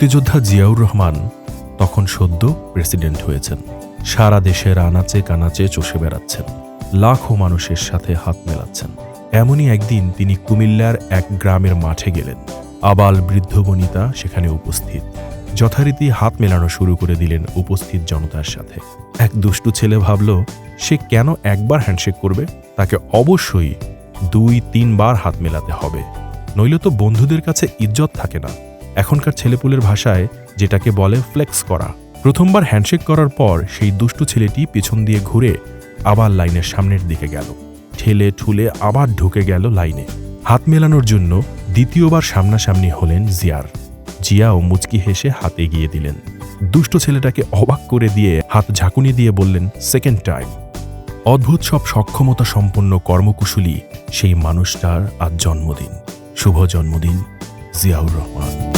মুক্তিযোদ্ধা জিয়াউর রহমান তখন সদ্য প্রেসিডেন্ট হয়েছেন। সারা দেশের আনাচে কানাচে চষে বেড়াচ্ছেন। লাখো মানুষের সাথে হাত মেলাচ্ছেন। এমনই একদিন তিনি কুমিল্লার এক গ্রামের মাঠে গেলেন। আবাল বৃদ্ধ বনিতা সেখানে উপস্থিত। যথারীতি হাত মেলানো শুরু করে দিলেন উপস্থিত জনতার সাথে। এক দুষ্টু ছেলে ভাবল, সে কেন একবার হ্যান্ডশেক করবে? তাকে অবশ্যই দুই, তিনবার হাত মেলাতে হবে। নইলে তো বন্ধুদের কাছে ইজ্জত থাকে না। এখনকার ছেলেপুলের ভাষায় যেটাকে বলে ফ্লেক্স করা। প্রথমবার হ্যান্ডশেক করার পর সেই দুষ্টু ছেলেটি পেছন দিয়ে ঘুরে আবার লাইনের সামনের দিকে গেল। ঠেলে ঠুলে আবার ঢুকে গেল লাইনে। হাত মেলানোর জন্য দ্বিতীয়বার সামনাসামনি হলেন জিয়ার। জিয়াও মুচকি হেসে হাতে গিয়ে দিলেন। দুষ্ট ছেলেটাকে অবাক করে দিয়ে হাত ঝাঁকুনি দিয়ে বললেন সেকেন্ড টাইম অদ্ভুত সব সক্ষমতা সম্পন্ন কর্মকুশলী সেই মানুষটার আজ জন্মদিন। শুভ জন্মদিন, জিয়াউর রহমান।